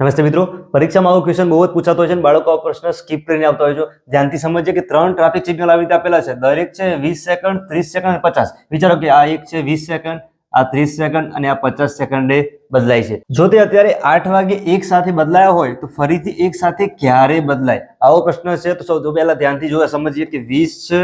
નમસ્તે મિત્રો. પરીક્ષામાં આવો ક્વેશ્ચન બહુ જ પૂછાતો હોય છે બાળકો આ પ્રશ્ન સ્કીપ કરીને આવતા હોય છે. ધ્યાનથી સમજીએ કે ત્રણ ટ્રાફિક સિગ્નલ આવી રીતે આપેલા છે. દરેક છે વીસ સેકન્ડ ત્રીસ સેકન્ડ પચાસ. વિચારો કે આ એક છે વીસ સેકન્ડ આ ત્રીસ સેકન્ડ અને આ પચાસ સેકન્ડે બદલાય છે. જો તે અત્યારે આઠ વાગે એક સાથે બદલાયા હોય, તો ફરીથી એક સાથે ક્યારે બદલાય? આવો પ્રશ્ન છે. તો સૌથી પહેલા ધ્યાનથી જોવા સમજીએ કે વીસ છે,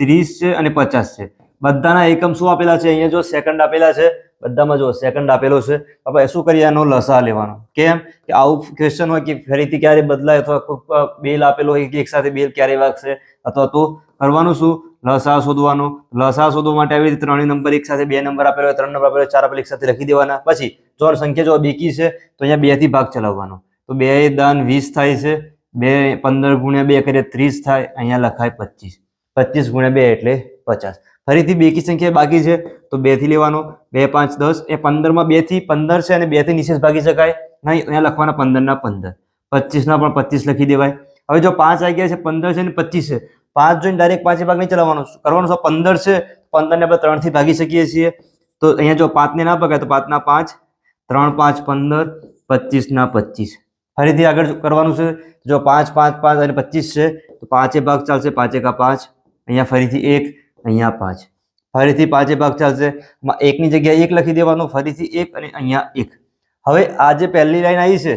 ત્રીસ છે અને પચાસ છે. બધાના એકમ શું આપેલા છે? અહીંયા જો સેકન્ડ આપેલા છે બધામાં જો સેકન્ડ આપેલો છે આપણે શું કરીએ? એનો લસા લેવાનો. કેમ? કે આવું ક્વેશ્ચન હોય કે ફરીથી ક્યારે બદલાય અથવા બેલ આપેલો હોય કે એક સાથે બેલ ક્યારે વાગશે? અથવા તો કરવાનું શું? લસા શોધવાનો. લસા શોધવા માટે આવી રીતે ત્રણેય નંબર એક સાથે બે નંબર આપેલો હોય, ત્રણ નંબર આપેલો ચાર આપેલા એક સાથે લખી દેવાના. પછી જો સંખ્યા જો બેકી છે, તો અહીંયા બેથી ભાગ ચલાવવાનો. તો બે દાન વીસ થાય છે, બે પંદર ગુણ્યા બે કરીએ ત્રીસ થાય, અહીંયા લખાય પચીસ. પચીસ ગુણ્યા બે એટલે પચાસ. ફરીથી બેકી સંખ્યા બાકી છે. તો બેથી લેવાનો, બે, પાંચ, દસ, એ પંદરમાં બેથી પંદર છે અને બેથી નિશેષ ભાગી શકાય. નહીં, અહીંયા લખવાના પંદરના પંદર. પચીસના પણ પચીસ લખી દેવાય. હવે જો પાંચ આવી ગયા છે, પંદર છે અને પચીસ છે. પાંચ જોઈને ડાયરેક્ટ પાંચે ભાગ નહીં ચલાવવાનો. કરવાનું છે પંદર છે. પંદરને આપણે ત્રણથી ભાગી શકીએ છીએ. તો અહીંયા જો પાંચને ના ભગાય તો પાંચના પાંચ, ત્રણ, પાંચ, પંદર, પચીસના પચીસ. ફરીથી આગળ કરવાનું છે. જો પાંચ પાંચ પાંચ અને પચીસ છે, તો પાંચે ભાગ ચાલશે પાંચે કા પાંચ. અહીંયા ફરીથી એક અહીંયા પાંચ. ફરીથી પાંચે ભાગ ચાલશે. એકની જગ્યાએ એક લખી દેવાનું, ફરીથી એક અને અહીંયા એક. હવે આ જે પહેલી લાઈન આવી છે,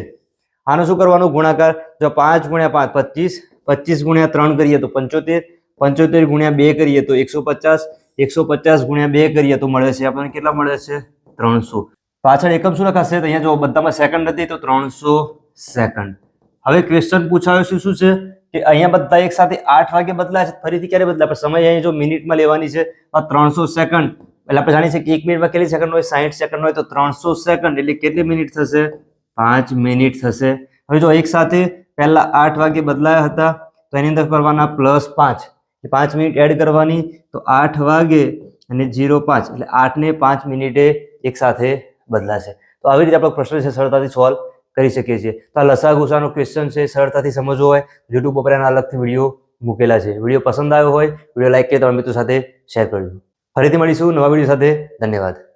આનો શું કરવાનો? ગુણાકાર. જો પાંચ ગુણ્યા પાંચ, પચીસ. પચીસ ગુણ્યા ત્રણ કરીએ તો પંચોતેર. પંચોતેર ગુણ્યા બે કરીએ તો એકસો પચાસ. એકસો પચાસ ગુણ્યા બે કરીએ તો મળે છે આપણને કેટલા મળે છે? ત્રણસો. પાછળ એકમ શું લખાશે? અહીંયા જો બધામાં સેકન્ડ હતી તો ત્રણસો સેકન્ડ હવે ક્વેશ્ચન પૂછાયો શું શું છે? કે અહીંયા બધા એક સાથે આઠ વાગે બદલાય છે, ફરીથી ક્યારે બદલાય? પણ સમય અહીંયા જો મિનિટમાં લેવાની છે ત્રણસો સેકન્ડ. એટલે આપણે જાણીએ છીએ કે એક મિનિટમાં કેટલી સેકન્ડ હોય? સાઠ સેકન્ડ હોય, તો ત્રણસો સેકન્ડ. એટલે કેટલી મિનિટ થશે? પાંચ મિનિટ થશે. હવે જો એક સાથે પહેલા આઠ વાગે બદલાયા હતા, તો એની અંદર કરવાના પ્લસ પાંચ. પાંચ મિનિટ એડ કરવાની, તો આઠ વાગે અને જીરો પાંચ. એટલે આઠ ને પાંચ મિનિટે એક સાથે બદલાશે. તો આવી રીતે આપણો પ્રશ્ન છે સરળતાથી સોલ્વ કરી શકીએ છીએ. તો આ લસા ગુસાનો ક્વેશ્ચન છે, સરળતાથી સમજવો હોય. યુટ્યુબ ઉપર એના અલગથી વીડિયો મૂકેલા છે. વીડિયો પસંદ આવ્યો હોય વીડિયો લાઈક કરીએ તમારા મિત્રો સાથે શેર કરજો. ફરીથી મળીશું નવા વીડિયો સાથે. ધન્યવાદ.